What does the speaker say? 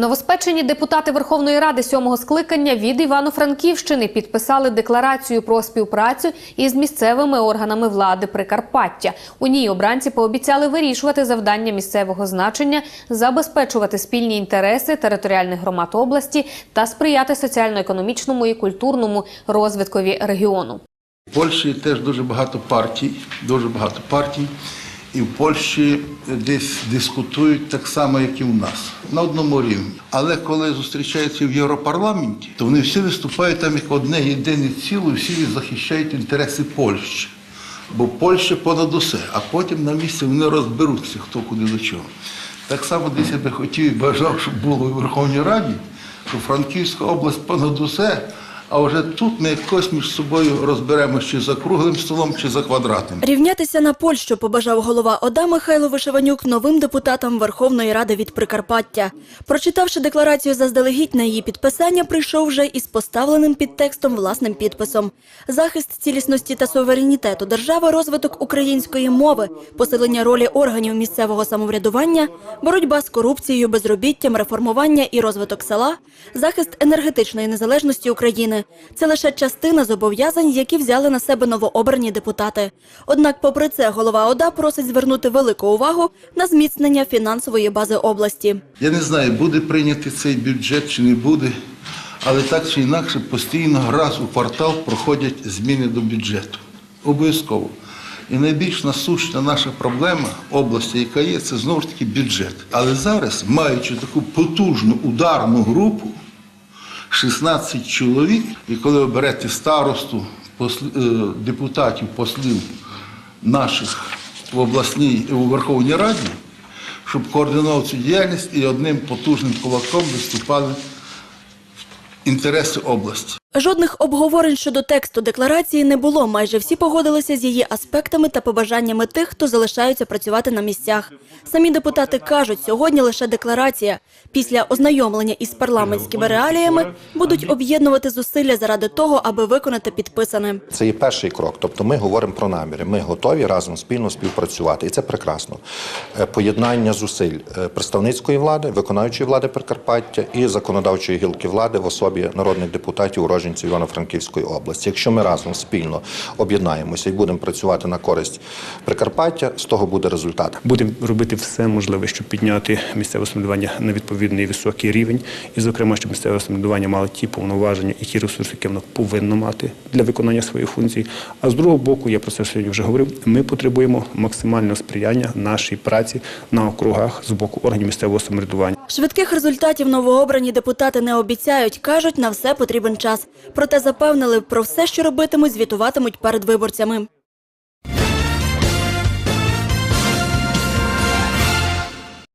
Новоспечені депутати Верховної Ради сьомого скликання від Івано-Франківщини підписали декларацію про співпрацю із місцевими органами влади Прикарпаття. У ній обранці пообіцяли вирішувати завдання місцевого значення, забезпечувати спільні інтереси територіальних громад області та сприяти соціально-економічному і культурному розвиткові регіону. В Польщі теж дуже багато партій, дуже багато партій. І в Польщі десь дискутують так само, як і в нас, на одному рівні. Але коли зустрічаються в Європарламенті, то вони всі виступають там як одне єдине ціло, всі захищають інтереси Польщі. Бо Польща понад усе, а потім на місці вони розберуться, хто куди до чого. Так само десь я би хотів і бажав, щоб було у Верховній Раді, що Франківська область понад усе, а вже тут ми якось між собою розберемося чи за круглим столом, чи за квадратним. Рівнятися на Польщу побажав голова ОДА Михайло Вишиванюк новим депутатам Верховної Ради від Прикарпаття. Прочитавши декларацію заздалегідь на її підписання, прийшов вже із поставленим під текстом власним підписом. Захист цілісності та суверенітету держави, розвиток української мови, посилення ролі органів місцевого самоврядування, боротьба з корупцією, безробіттям, реформування і розвиток села, захист енергетичної незалежності України – це лише частина зобов'язань, які взяли на себе новообрані депутати. Однак, попри це, голова ОДА просить звернути велику увагу на зміцнення фінансової бази області. Я не знаю, буде прийнятий цей бюджет чи не буде, але так чи інакше постійно раз у квартал проходять зміни до бюджету. Обов'язково. І найбільш насущна наша проблема області, яка є, це знову ж таки бюджет. Але зараз, маючи таку потужну ударну групу, 16 чоловік, і коли ви берете старосту, е, депутатів, послів наших в обласній у Верховній Раді, щоб координував цю діяльність і одним потужним кулаком виступали інтереси області. Жодних обговорень щодо тексту декларації не було. Майже всі погодилися з її аспектами та побажаннями тих, хто залишаються працювати на місцях. Самі депутати кажуть, сьогодні лише декларація. Після ознайомлення із парламентськими реаліями будуть об'єднувати зусилля заради того, аби виконати підписане. Це є перший крок. Тобто ми говоримо про наміри. Ми готові разом спільно співпрацювати. І це прекрасно. Е, Поєднання зусиль е, представницької влади, виконавчої влади Прикарпаття і законодавчої гілки влади в особі народних депутатів, уродженців Івано-Франківської області. Якщо ми разом спільно об'єднаємося і будемо працювати на користь Прикарпаття, з того буде результат. Будемо робити все можливе, щоб підняти місцеве самоврядування на відповідний високий рівень, і, зокрема, щоб місцеве самоврядування мало ті повноваження і ті ресурси, які воно повинно мати для виконання своїх функцій. А з другого боку, я про це сьогодні вже говорив. Ми потребуємо максимального сприяння нашій праці на округах з боку органів місцевого самоврядування. Швидких результатів новообрані депутати не обіцяють. Кажуть, на все потрібен час. Проте запевнили, про все, що робитимуть, звітуватимуть перед виборцями.